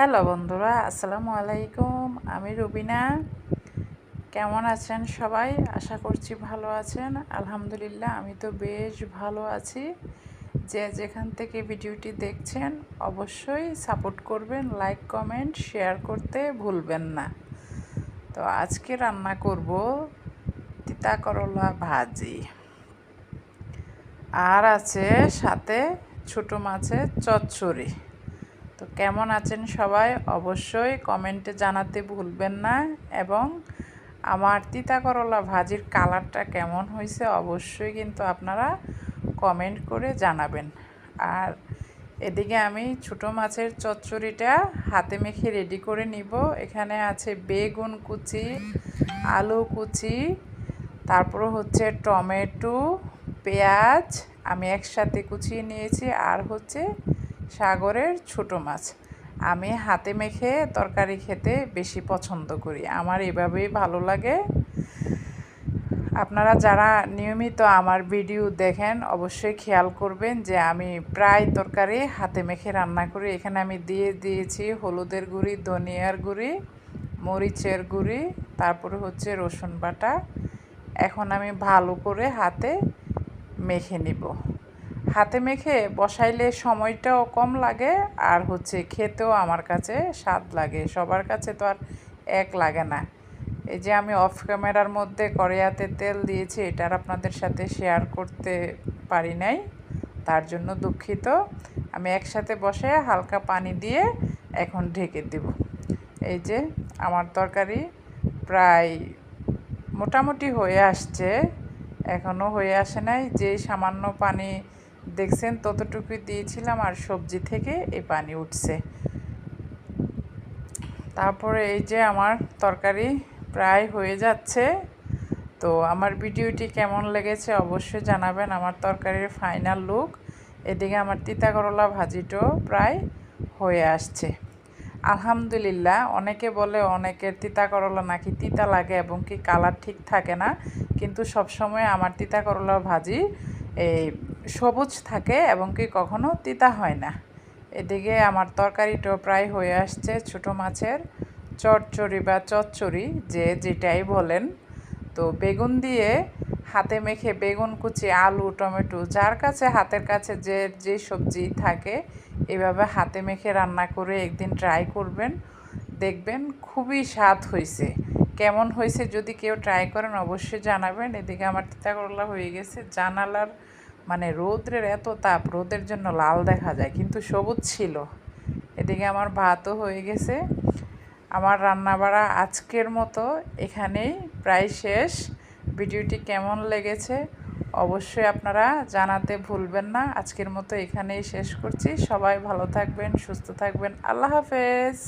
Hello বন্ধুরা, আসসালামু আলাইকুম। আমি রুবিনা। কেমন আছেন সবাই? আশা করছি ভালো আছেন। আলহামদুলিল্লাহ, আমি তো বেশ ভালো আছি। যে যেখান থেকে ভিডিওটি দেখছেন, অবশ্যই সাপোর্ট করবেন, লাইক, কমেন্ট, শেয়ার করতে ভুলবেন না। তো আজকে রান্না করব তিতা করলা ভাজি। আর আছে সাথে ছোটো মাছের চচ্চড়ি। তো কেমন আছেন সবাই? অবশ্যই কমেন্টে জানাতে ভুলবেন না এবং আমার তিতা করলা ভাজির কালারটা কেমন হয়েছে অবশ্যই কিন্তু আপনারা কমেন্ট করে জানাবেন। আর এদিকে আমি ছোটো মাছের চচ্চড়িটা হাতে মেখে রেডি করে নিব। এখানে আছে বেগুন কুচি, আলু কুচি, তারপর হচ্ছে টমেটো, পেঁয়াজ আমি একসাথে কুচিয়ে নিয়েছি, আর হচ্ছে সাগরের ছোট মাছ। আমি হাতে মেখে তরকারি খেতে বেশি পছন্দ করি। আমার এভাবেই ভালো লাগে। আপনারা যারা নিয়মিত আমার ভিডিও দেখেন, অবশ্যই খেয়াল করবেন যে আমি প্রায় তরকারি হাতে মেখে রান্না করি। এখানে আমি দিয়ে দিয়েছি হলুদের গুঁড়ি, ধনিয়ার গুঁড়ি, মরিচের গুঁড়ি, তারপরে হচ্ছে রসুন বাটা। এখন আমি ভালো করে হাতে মেখে নিব। হাতে মেখে বসাইলে সময়টাও কম লাগে আর হচ্ছে খেতেও আমার কাছে স্বাদ লাগে। সবার কাছে তো আর এক লাগে না। এই যে আমি অফ ক্যামেরার মধ্যে কড়াইয়াতে তেল দিয়েছি, এটার আপনাদের সাথে শেয়ার করতে পারি নাই, তার জন্য দুঃখিত। আমি একসাথে বসে হালকা পানি দিয়ে এখন ঢেকে দেব। এই যে আমার তরকারি প্রায় মোটামুটি হয়ে আসছে এখনও হয়ে আসে নাই। যে সামান্য পানি দেখছেন ততটুকু দিয়েছিলাম আর সবজি থেকে এই পানি উঠছে। তারপরে এই যে আমার তরকারি প্রায় হয়ে যাচ্ছে। তো আমার ভিডিওটি কেমন লেগেছে অবশ্যই জানাবেন। আমার তরকারির ফাইনাল লুক, এদিকে আমার তিতা করলা ভাজিটাও প্রায় হয়ে আসছে। আলহামদুলিল্লাহ, অনেকে বলে অনেকের তিতা করলা নাকি তিতা লাগে এবং কি কালার ঠিক থাকে না, কিন্তু সবসময় আমার তিতা করলা ভাজি এই সবুজ থাকে এবং কি কখনো তিতা হয় না। এদিকে আমার তরকারিটাও প্রায় হয়ে আসছে ছোটো মাছের চটচড়ি বা চচ্চড়ি, যে যেটাই বলেন। তো বেগুন দিয়ে হাতে মেখে বেগুন, কুচি, আলু, টমেটো, যার কাছে হাতের কাছে যে যে সবজি থাকে, এভাবে হাতে মেখে রান্না করে একদিন ট্রাই করবেন। দেখবেন খুবই স্বাদ হয়েছে কেমন হয়েছে যদি কেউ ট্রাই করেন, অবশ্যই জানাবেন। এদিকে আমার তিতা করলা হয়ে গেছে। জানালার মানে রোদ্রের এত তাপ রোদের জন্য লাল দেখা যায়, কিন্তু সবুজ ছিল। এদিকে আমার ভাতও হয়ে গেছে। আমার রান্নাবাড়া আজকের মতো এখানেই প্রায় শেষ। ভিডিওটি কেমন লেগেছে অবশ্যই আপনারা জানাতে ভুলবেন না। আজকের মতো এখানেই শেষ করছি। সবাই ভালো থাকবেন, সুস্থ থাকবেন। আল্লাহ হাফেজ।